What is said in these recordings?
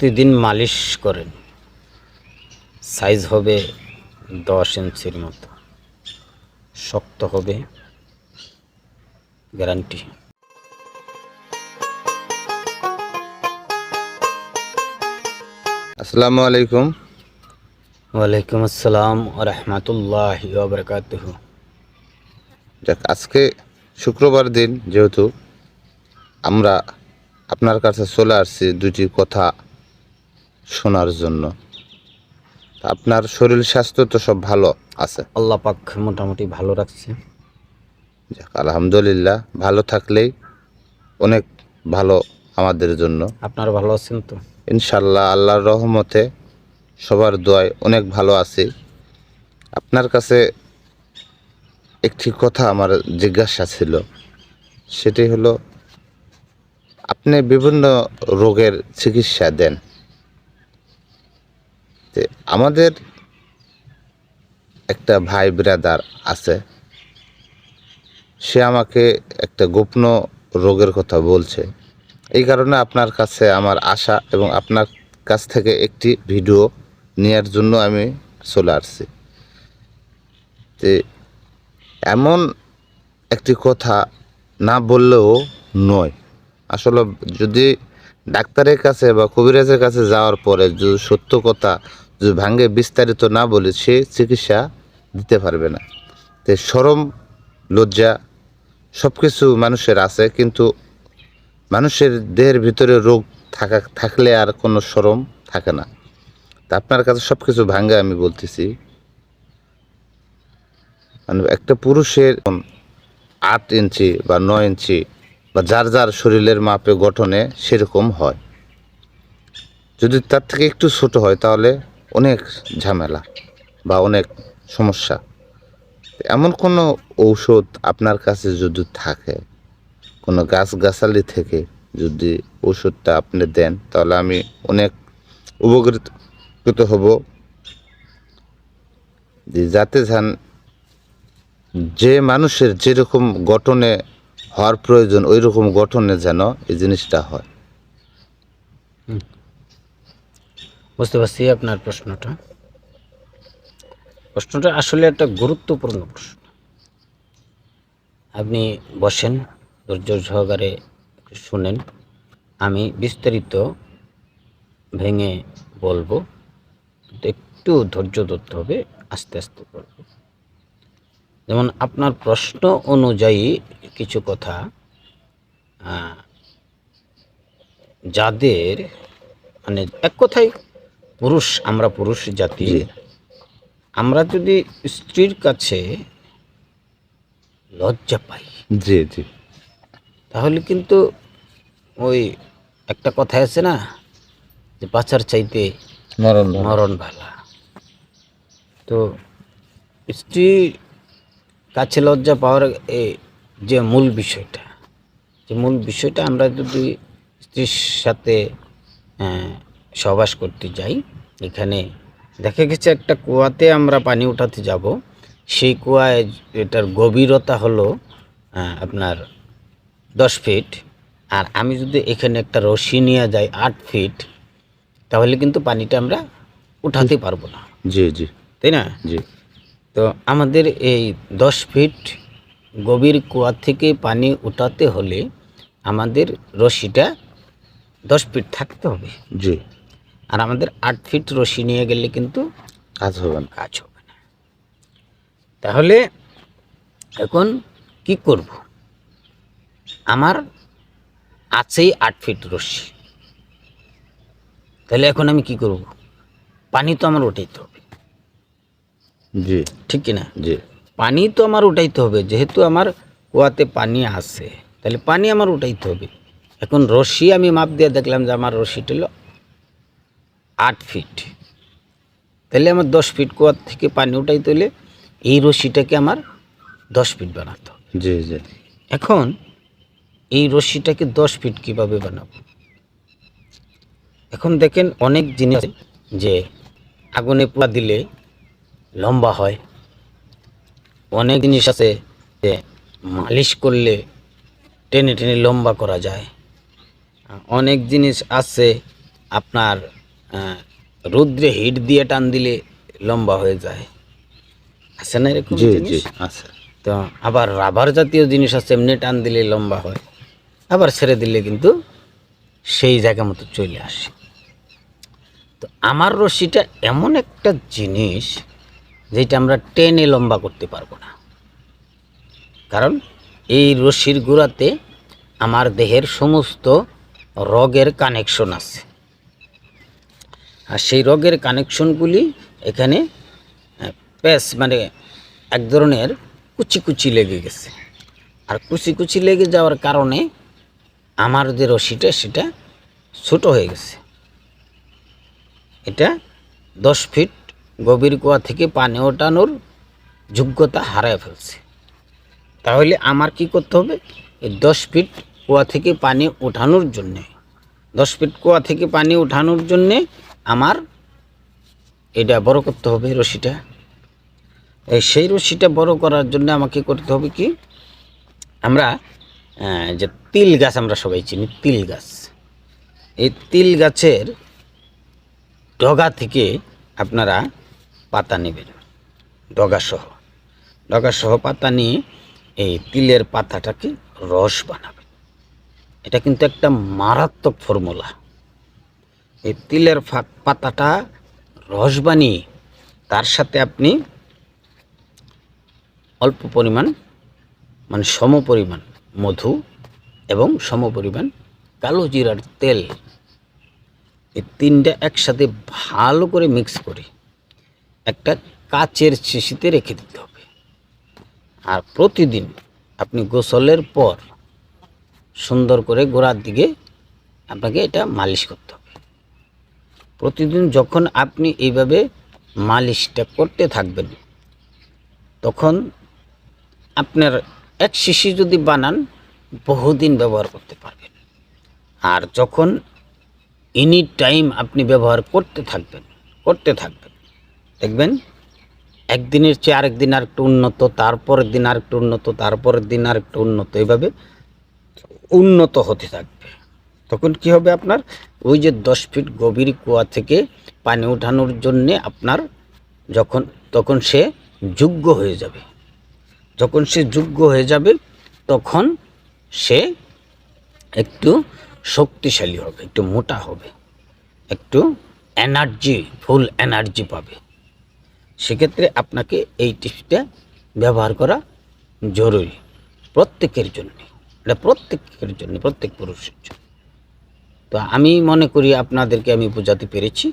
প্রতিদিন মালিশ করেন। সাইজ হবে দশ ইঞ্চির মতো। শক্ত হবে। গ্যারান্টি। আসসালামু আলাইকুম। ওয়ালাইকুম আসসালাম রহমতুল্লাহ বরকাতহ। যাক আজকে শুক্রবার দিন যেহেতু আমরা আপনার কাছে চলে আসছি দুটি কথা শোনার জন্য। আপনার শরীর স্বাস্থ্য তো সব ভালো আছে। আল্লাহ পাক মোটামুটি ভালো রাখছে। যাক আলহামদুলিল্লাহ ভালো থাকলেই অনেক ভালো আমাদের জন্য। আপনারা ভালো আছেন তো? ইনশাল্লাহ আল্লাহর রহমতে সবার দোয়ায় অনেক ভালো আছি। আপনার কাছে একটি কথা আমার জিজ্ঞাসা ছিল। সেটি হলো আপনি বিভিন্ন রোগের চিকিৎসা দেন। তে আমাদের একটা ভাই ব্রাদার আছে। সে আমাকে একটা গোপন রোগের কথা বলছে। এই কারণে আপনার কাছে আমার আশা এবং আপনার কাছ থেকে একটি ভিডিও নেওয়ার জন্য আমি চলে আসছি। যে এমন একটি কথা না বললেও নয়। আসলে যদি ডাক্তারের কাছে বা কবিরাজের কাছে যাওয়ার পরে যদি সত্য কথা যদি ভাঙ্গে বিস্তারিত না বলে সে চিকিৎসা দিতে পারবে না। তো সরম, লজ্জা সব কিছু মানুষের আছে, কিন্তু মানুষের দেহের ভিতরে রোগ থাকা, থাকলে আর কোনো সরম থাকে না। তা আপনার কাছে সব কিছু ভাঙ্গে আমি বলতেছি। মানে একটা পুরুষের আট ইঞ্চি বা নয় ইঞ্চি বা যার যার শরীরের মাপে গঠনে সেরকম হয়। যদি তার থেকে একটু ছোট হয়, তাহলে অনেক ঝামেলা বা অনেক সমস্যা। এমন কোনো ঔষধ আপনার কাছে যদি থাকে, কোনো গাছগাছালি থেকে যদি ওষুধটা আপনি দেন, তাহলে আমি অনেক উপকৃত হব। যে যাতে যান যে মানুষের যেরকম গঠনে হওয়ার প্রয়োজন ওই রকম গঠনে যেন এই জিনিসটা হয়। বুঝতে পারছি আপনার প্রশ্নটা। প্রশ্নটা আসলে একটা গুরুত্বপূর্ণ প্রশ্ন। আপনি বসেন, ধৈর্য সহকারে শুনেন। আমি বিস্তারিত ভেঙে বলব। একটু ধৈর্য ধরতে হবে, আস্তে আস্তে বলব। যেমন আপনার প্রশ্ন অনুযায়ী কিছু কথা যাদের মানে এক কথায় পুরুষ আমরা পুরুষ জাতি আমরা যদি স্ত্রীর কাছে লজ্জা পাই জি জি। তাহলে কিন্তু ওই একটা কথা আছে না যে বাচ্চার চাইতে মরণ মরণ ভালা। তো স্ত্রীর কাছে লজ্জা পাওয়ার যে মূল বিষয়টা যে মূল বিষয়টা আমরা যদি স্ত্রীর সাথে সহবাস করতে যাই এখানে দেখা গেছে একটা কুয়াতে আমরা পানি উঠাতে যাব। সেই কুয়ায় এটার গভীরতা হলো আপনার দশ ফিট। আর আমি যদি এখানে একটা রশি নিয়ে যাই আট ফিট তাহলে কিন্তু পানিটা আমরা উঠাতে পারব না। জি জি। তাই না? জি। তো আমাদের এই দশ ফিট গভীর কুয়া থেকে পানি উঠাতে হলে আমাদের রশিটা দশ ফিট থাকতে হবে। জি। আর আমাদের আট ফিট রশি নিয়ে গেলে কিন্তু কাজ হবে না। কাজ হবে না। তাহলে এখন কি করব? আমার আছেই আট ফিট রশি। তাহলে এখন আমি কি করব? পানি তো আমার উঠাইতে হবে। জি। ঠিক কিনা? জি। পানি তো আমার উঠাইতে হবে যেহেতু আমার কুয়াতে পানি আছে তাহলে পানি আমার উঠাইতে হবে। এখন রশি আমি মাপ দিয়ে দেখলাম যে আমার রশিটা হলো আট ফিট। তাহলে আমার দশ ফিট কুয়ার থেকে পানি উঠাইতে হলে এই রশিটাকে আমার দশ ফিট বানাতে হবে। জি জি। এখন এই রশিটাকে দশ ফিট কীভাবে বানাবো? এখন দেখেন অনেক জিনিস যে আগুনে পোড়া দিলে লম্বা হয়। অনেক জিনিস আছে যে মালিশ করলে টেনে টেনে লম্বা করা যায়। অনেক জিনিস আছে আপনার রৌদ্রে হিট দিয়ে টান দিলে লম্বা হয়ে যায়। আছে না এরকম জিনিস? আছে। তো আবার রাবার জাতীয় জিনিস আছে এমনি টান দিলে লম্বা হয়। আবার ছেড়ে দিলে কিন্তু সেই জায়গা মতো চলে আসে। তো আমার রশ্মিটা এমন একটা জিনিস যেটা আমরা টেনে লম্বা করতে পারব না। কারণ এই রশির গোড়াতে আমার দেহের সমস্ত রগের কানেকশন আছে। আর সেই রগের কানেকশনগুলি এখানে প্যাস মানে এক ধরনের কুচি কুচি লেগে গেছে। আর কুচি কুচি লেগে যাওয়ার কারণে আমার যে রশিটা, সেটা ছোট হয়ে গেছে। এটা দশ ফিট গভীর কুয়া থেকে পানি ওঠানোর যোগ্যতা হারায় ফেলছে। তাহলে আমার কি করতে হবে? এই দশ ফিট কুয়া থেকে পানি ওঠানোর জন্যে, দশ ফিট কুয়া থেকে পানি ওঠানোর জন্যে আমার এটা বড় করতে হবে রশিটা। এই সেই রশিটা বড় করার জন্য আমাকে করতে হবে কি? আমরা যে তিল গাছ আমরা সবাই চিনি, তিল গাছ। এই তিল গাছের ডগা থেকে আপনারা পাতা নেবেন ডগাসহ। ডগাসহ পাতা নিয়ে এই তিলের পাতাটাকে রস বানাবেন এটা কিন্তু একটা মারাত্মক ফর্মুলা। এই তিলের পাতাটা রস বানিয়ে তার সাথে আপনি অল্প পরিমাণ মানে সম পরিমাণ মধু এবং সম পরিমাণ কালো জিরার তেল। এই তিনটা একসাথে ভালো করে মিক্স করে একটা কাচের শিশিতে রেখে দিতে হবে। আর প্রতিদিন আপনি গোসলের পর সুন্দর করে গোড়ার দিকে আপনাকে এটা মালিশ করতে হবে। প্রতিদিন যখন আপনি এইভাবে মালিশটা করতে থাকবেন, তখন আপনার এক শিশি যদি বানান, বহুদিন ব্যবহার করতে পারবেন। আর যখন এনি টাইম আপনি ব্যবহার করতে থাকবেন করতে থাকবেন দেখবেন, একদিনের চেয়ে আরেক দিন আর একটু উন্নত, তারপরের দিন আর একটু উন্নত, তারপরের দিন আর একটু উন্নত এইভাবে উন্নত হতে থাকবে। তখন কি হবে আপনার? ওই যে দশ ফিট গভীর কুয়া থেকে পানি ওঠানোর জন্যে আপনার যখন, তখন সে যোগ্য হয়ে যাবে। যখন সে যোগ্য হয়ে যাবে, তখন সে একটু শক্তিশালী হবে, একটু মোটা হবে, একটু এনার্জি, ফুল এনার্জি পাবে। সেক্ষেত্রে আপনাকে এই টিপসটা ব্যবহার করা জরুরি প্রত্যেকের জন্য। এটা প্রত্যেকের জন্য প্রত্যেক পুরুষের জন্য। তো আমি মনে করি আপনাদেরকে আমি বোঝাতে পেরেছি।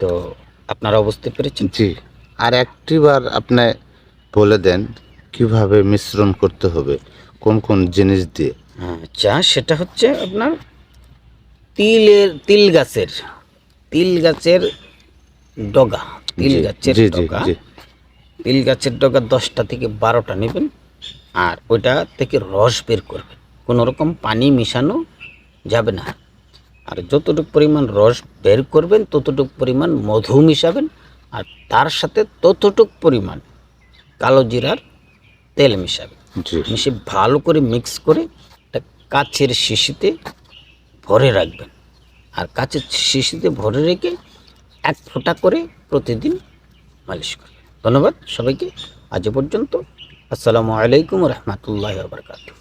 তো আপনারা বুঝতে পেরেছেন? জি। আর একটিবার আপনি বলে দেন কীভাবে মিশ্রণ করতে হবে কোন কোন জিনিস দিয়ে। আচ্ছা সেটা হচ্ছে আপনার তিলের তিল গাছের তিল গাছের ডগা। তিল গাছের ডগা। তিল গাছের ডগা দশটা থেকে বারোটা নেবেন আর ওইটা থেকে রস বের করবেন। কোনো রকম পানি মিশানো যাবে না। আর যতটুকু পরিমাণ রস বের করবেন ততটুকু পরিমাণ মধু মিশাবেন আর তার সাথে ততটুকু পরিমাণ কালো জিরার তেল মিশাবেন। মিশে ভালো করে মিক্স করে একটা কাচের শিশিতে ভরে রাখবেন। আর কাচের শিশিতে ভরে রেখে এক ফোঁটা করে প্রতিদিন মালিশ করবেন ধন্যবাদ সবাইকে। আজ পর্যন্ত। আসসালামু আলাইকুম রহমতুল্লাহ বারকাতুহ।